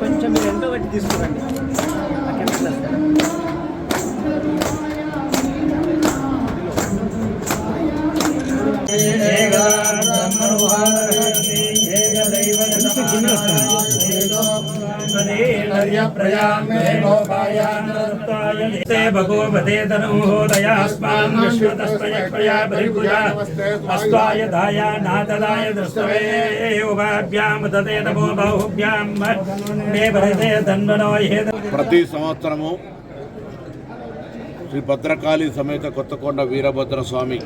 కొంచెం మీరు ఎంతో బట్టి తీసుకురండి. అక్కడ కెమెరా వస్తుంది. भगवते तनूहोदयास्मान् विश्वतस्त्रयक्ष्मया बहिर्भुजा अस्त्वाय धाया नातदाय दृष्टवे उभाभ्यां दते नमो बाहुभ्यां मे भरते दण्डनो हेद ప్రతి సంవత్సరము శ్రీ భద్రకాళి సమేత కొత్తకొండ వీరభద్ర స్వామి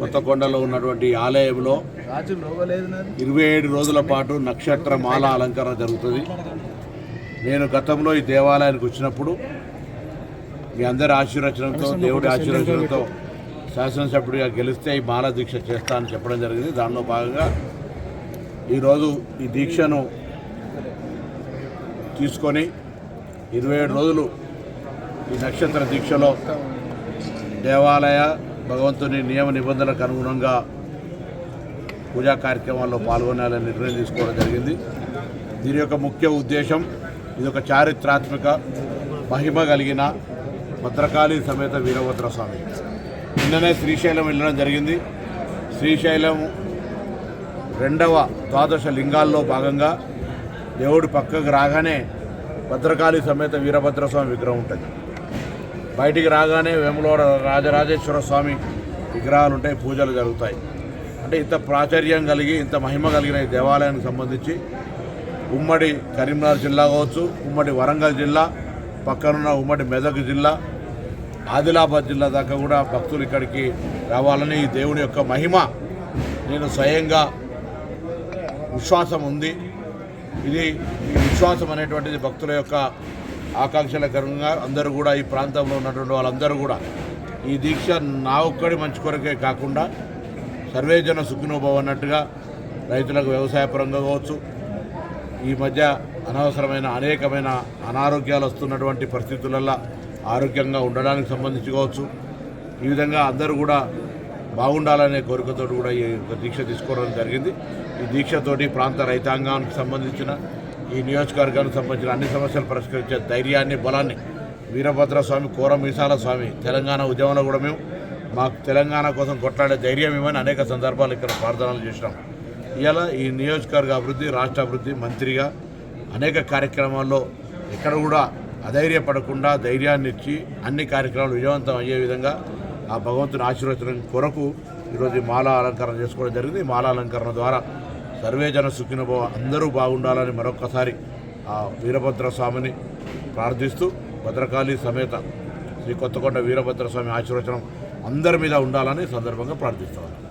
కొత్తకొండలో ఉన్నటువంటి ఈ ఆలయంలో ఇరవై ఏడు రోజుల పాటు నక్షత్ర మాల అలంకరణ జరుగుతుంది నేను గతంలో ఈ దేవాలయానికి వచ్చినప్పుడు మీ అందరి ఆశీర్వచనంతో దేవుడి ఆశీర్వచనంతో శాసనసభ్యుడిగా గెలిస్తే ఈ మాల దీక్ష చేస్తానని చెప్పడం జరిగింది. దానిలో భాగంగా ఈరోజు ఈ దీక్షను తీసుకొని ఇరవై ఏడు రోజులు ఈ నక్షత్ర దీక్షలో దేవాలయ భగవంతుని నియమ నిబంధనలకు అనుగుణంగా పూజా కార్యక్రమాల్లో పాల్గొనాలని నిర్ణయం తీసుకోవడం జరిగింది. దీని యొక్క ముఖ్య ఉద్దేశం ఇది ఒక చారిత్రాత్మక మహిమ కలిగిన భద్రకాళి సమేత వీరభద్ర స్వామి. నిన్ననే శ్రీశైలం వెళ్ళడం జరిగింది. శ్రీశైలం రెండవ ద్వాదశ లింగాల్లో భాగంగా దేవుడి పక్కకు రాగానే భద్రకాళి సమేత వీరభద్రస్వామి విగ్రహం ఉంటుంది. బయటికి రాగానే వేములవాడ రాజరాజేశ్వర స్వామి విగ్రహాలు ఉంటాయి పూజలు జరుగుతాయి. అంటే ఇంత ప్రాచుర్యం కలిగి ఇంత మహిమ కలిగిన ఈ దేవాలయానికి సంబంధించి ఉమ్మడి కరీంనగర్ జిల్లా కావచ్చు ఉమ్మడి వరంగల్ జిల్లా పక్కనున్న ఉమ్మడి మెదక్ జిల్లా ఆదిలాబాద్ జిల్లా దాకా కూడా భక్తులు ఇక్కడికి రావాలని ఈ దేవుని యొక్క మహిమ. నేను స్వయంగా విశ్వాసం ఉంది. ఇది ఈ విశ్వాసం అనేటువంటిది భక్తుల యొక్క ఆకాంక్షల కరంగా అందరూ కూడా ఈ ప్రాంతంలో ఉన్నటువంటి వాళ్ళందరూ కూడా ఈ దీక్ష నా ఒక్కడి మంచి కొరకే కాకుండా సర్వేజన సుఖినోభవ అన్నట్టుగా రైతులకు వ్యవసాయపరంగా కావచ్చు ఈ మధ్య అనవసరమైన అనేకమైన అనారోగ్యాలు వస్తున్నటువంటి పరిస్థితులల్లో ఆరోగ్యంగా ఉండడానికి సంబంధించి కావచ్చు. ఈ విధంగా అందరూ కూడా బాగుండాలనే కోరికతో కూడా ఈ యొక్క దీక్ష తీసుకోవడం జరిగింది. ఈ దీక్షతోటి ప్రాంత రైతాంగానికి సంబంధించిన ఈ నియోజకవర్గానికి సంబంధించిన అన్ని సమస్యలు పరిష్కరించే ధైర్యాన్ని బలాన్ని వీరభద్ర స్వామి కోర మీసాల స్వామి తెలంగాణ ఉద్యమంలో కూడా మేము మాకు తెలంగాణ కోసం కొట్లాడే ధైర్యం ఇవ్వని అనేక సందర్భాలు ఇక్కడ ప్రార్థనలు చేసినాం. ఇవాళ ఈ నియోజకవర్గ అభివృద్ధి రాష్ట్ర అభివృద్ధి మంత్రిగా అనేక కార్యక్రమాల్లో ఎక్కడ కూడా అధైర్యపడకుండా ధైర్యాన్ని ఇచ్చి అన్ని కార్యక్రమాలు విజయవంతం అయ్యే విధంగా ఆ భగవంతుని ఆశీర్వచనం కొరకు ఈరోజు మాల అలంకరణ చేసుకోవడం జరిగింది. ఈ మాల అలంకరణ ద్వారా సర్వే జన సుఖినభవ అందరూ బాగుండాలని మరొకసారి ఆ వీరభద్ర స్వామిని ప్రార్థిస్తూ భద్రకాళి సమేత శ్రీ కొత్తకొండ వీరభద్ర స్వామి ఆశీర్వచనం అందరి మీద ఉండాలని సందర్భంగా ప్రార్థిస్తున్నాను.